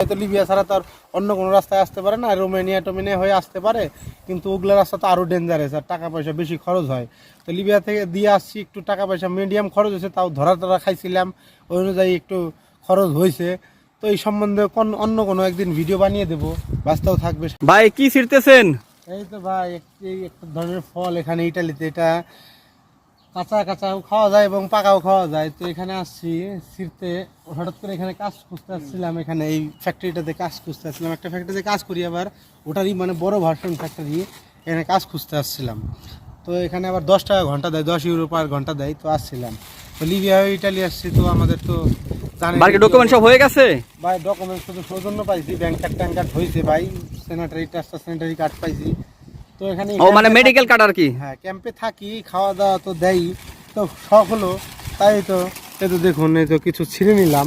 হয়তো লিবিয়া ছাড়া তো আর অন্য কোনো রাস্তায় আসতে পারে না রোমেনিয়া টোমেনিয়া হয়ে আসতে পারে কিন্তু ওগুলো রাস্তা তো আরও ডেঞ্জারাস আর টাকা পয়সা বেশি খরচ হয়। তো লিবিয়া থেকে দিয়ে আসছি একটু টাকা পয়সা মিডিয়াম খরচ হয়েছে তাও ধরা ধরা খাইছিলাম ওই অনুযায়ী একটু খরচ হয়েছে। তো এই সম্বন্ধে কোন- অন্য কোনো একদিন ভিডিও বানিয়ে দেবো বাস্তাও থাকবে। ভাই কি ছিড়তেছেন? এই তো ভাই একটি একটা ধরনের ফল এখানে ইটালিতে এটা কাঁচা কাঁচাও খাওয়া যায় এবং পাকাও খাওয়া যায়। তো এখানে আসছি ছিঁড়তে। হঠাৎ করে এখানে কাজ খুঁজতে আসছিলাম এখানে এই ফ্যাক্টরিটাতে কাজ খুঁজতে আসছিলাম। একটা ফ্যাক্টরিতে কাজ করি আবার ওটারই মানে বড় ভার্সন ফ্যাক্টরি এখানে কাজ খুঁজতে আসছিলাম। তো এখানে আবার দশ টাকা ঘণ্টা দেয় দশ ইউরো পার ঘণ্টা দেয় তো আসছিলাম। তো লিবিয়া হয়ে ইটালি আসছি তো আমাদের তো বাকি ডকুমেন্ট সব হয়ে গেছে? ভাই ডকুমেন্ট শুধু সৌজন্য পাইছি ব্যাংক কার্ড ট্যাঙ্ক কার্ড হয়েছে ভাই স্যানিটারি ট্রাস্টার স্যানিটারি কার্ড পাইছি। তো এখানে ও মানে মেডিকেল কার্ড আর কি? হ্যাঁ ক্যাম্পে থাকি খাওয়া দাওয়া তো দেয় তো শখ হলো তাই তো এই তো দেখুন এই তো কিছু ছিঁড়ে নিলাম।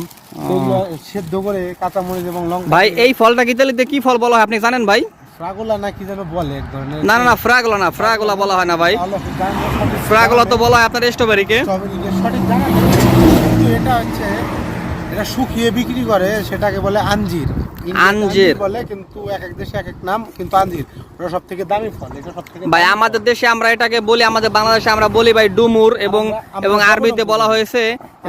সেদ্ধ করে কাঁচামরিচ এবং লঙ্কা ভাই এই ফলটা ইতালিতে কি ফল বলা হয়? আপনি জানেন ভাই? ফ্রাগোলা না কি যেন বলে এক ধরনের। না না না ফ্রাগোলা না ফ্রাগোলা বলা হয় না ভাই। ফ্রাগোলা তো বলা হয় আপনার স্ট্রবেরিকে। স্ট্রবেরিকে সঠিক জানা এটা হচ্ছে এটা শুকিয়ে বিক্রি করে সেটাকে বলে আঞ্জির। আঞ্জির। বলে কিন্তু এক এক দেশে এক এক নাম কিন্তু আঞ্জির। ওটা সব থেকে দামি ফল এটা সব থেকে ভাই আমাদের দেশে আমরা এটাকে বলি আমাদের বাংলাদেশে আমরা বলি ভাই ডুমুর এবং এবং আরবিতে বলা হয়েছে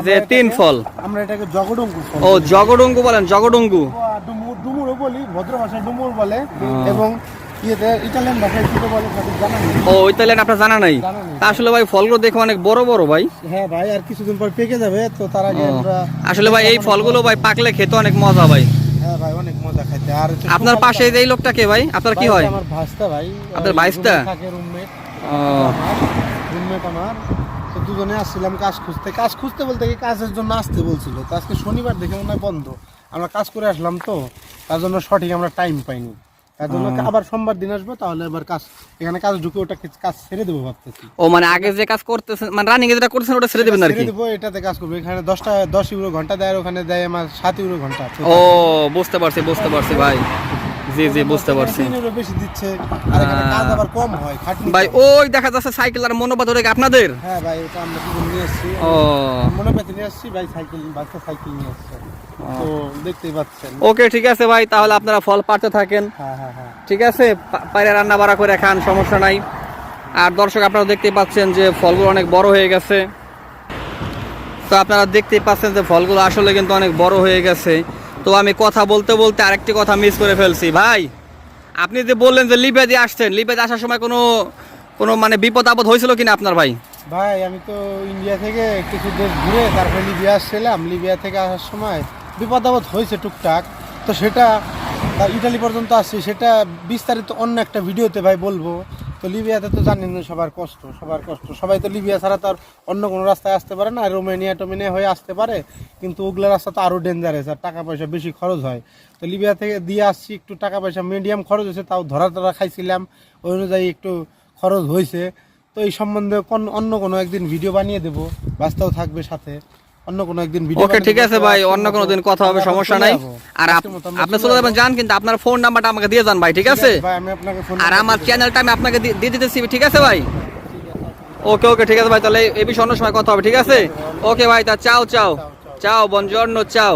যে তিন ফল। আমরা এটাকে জগডঙ্গু ও জগডঙ্গু বলেন জগডঙ্গু। ডুমুর ডুমুরও বলি ভদ্র ভাষায় ডুমুর বলে। এবং ও ইতালিয়ান আপনার জানা নাই? আসলে ভাই ফলগুলো দেখে অনেক বড় বড় ভাই। হ্যাঁ ভাই আর কিছুদিন পর পেকে যাবে তো তার আগে আসলে ভাই এই ফলগুলো ভাই পাকলে খেতে অনেক মজা ভাই। হ্যাঁ ভাই অনেক মজা খাইতে। আর আপনার পাশে এই লোকটা কে ভাই? আপনার কি হয়? আমার ভাস্তা ভাই। আপনার ভাইস্তা? থাকে রুমমেট রুমমেট আমার। তো দুজনে আসছিলাম কাজ খুঁজতে। কাজ খুঁজতে বলতে কি কাজের জন্য আসতে বলছিল। তো আজকে শনিবার দেখে মনে হয় বন্ধ। আমরা কাজ করে আসলাম তো। তার জন্য সঠিক আমরা টাইম পাইনি। তার জন্য আবার সোমবার দিন আসব তাহলে এবার কাজ এখানে কাজ ঢুকে ওটা কিছু কাজ ছেড়ে দেবো ভাবতেছি। ও মানে আগে যে কাজ করতেছেন মানে রানিং যেটা করতেছেন ওটা ছেড়ে দেবেন আর কি? ছেড়ে দেবো এটাতে কাজ করব। এখানে দশটা দশ ইউরো ঘণ্টা দেয় ওখানে দেয় আমার সাত ইউরো ঘণ্টা। ও বুঝতে পারছি বুঝতে পারছি ভাই। জি জি বুঝতে পারছি। বেশি দিচ্ছে আর এখানে কাজ আবার কম হয় খাটনি ভাই ওই দেখা যাচ্ছে সাইকেল আর মনোবাদ কি আপনাদের? হ্যাঁ ভাই ওটা আমরা নিয়ে এসেছি। ও। নিয়ে আসছি ভাই সাইকেল বাচ্চা সাইকেল নিয়ে আসছে তো দেখতেই পাচ্ছেন। ওকে ঠিক আছে ভাই তাহলে আপনারা ফল পাড়তে থাকেন। হ্যাঁ হ্যাঁ হ্যাঁ। ঠিক আছে বাইরে রান্না বাড়া করে খান সমস্যা নাই। আর দর্শক আপনারা দেখতেই পাচ্ছেন যে ফলগুলো অনেক বড় হয়ে গেছে। তো আপনারা দেখতেই পাচ্ছেন যে ফলগুলো আসলে কিন্তু অনেক বড় হয়ে গেছে। তো আমি কথা বলতে বলতে আরেকটি কথা মিস করে ফেলছি। ভাই আপনি যে বললেন যে লিবিয়া দিয়ে আসছেন লিবিয়া আসার সময় কোনো কোনো মানে বিপদ আপদ হয়েছিল কিনা আপনার ভাই? ভাই আমি তো ইন্ডিয়া থেকে কিছু দেশ ঘুরে তারপরে লিবিয়া আসছিলাম। লিবিয়া থেকে আসার সময় বিপদ আপদ হয়েছে টুকটাক। তো সেটা ইটালি পর্যন্ত আসছি, সেটা বিস্তারিত অন্য একটা ভিডিওতে ভাই বলব। তো লিবিয়াতে তো জানেন সবার কষ্ট সবার কষ্ট। সবাই তো লিবিয়া ছাড়া তো আর অন্য কোনো রাস্তায় আসতে পারে না রোমেনিয়া, টোমেনিয়া হয়ে আসতে পারে। কিন্তু ওগুলো রাস্তা তো আরও ডেঞ্জারাস আর টাকা পয়সা বেশি খরচ হয়। তো লিবিয়া থেকে দিয়ে আসছি, একটু টাকা পয়সা মিডিয়াম খরচ হয়েছে, তাও ধরা ধরা খাইছিলাম। ওই অনুযায়ী একটু খরচ হয়েছে। তো এই সম্বন্ধে অন্য কোনো একদিন ভিডিও বানিয়ে দেবো বাস্তাও থাকবে সাথে। অন্য কোনো একদিন ভিডিও ওকে ঠিক আছে ভাই অন্য কোনো দিন কথা হবে সমস্যা নাই। আর আপনি চলে চলে যাবেন যান কিন্তু আপনার ফোন নাম্বারটা আমাকে দিয়ে যান ভাই ঠিক আছে? ভাই আমি আপনাকে ফোন আর আমার চ্যানেলটা আমি আপনাকে দিয়ে দিতেছি ঠিক আছে ভাই? ওকে ওকে ঠিক আছে ভাই তাহলে এই বিষয়ে অন্য সময় কথা হবে ঠিক আছে? ওকে ভাই তা চাও চাও। চাও বনজর্ন চাও।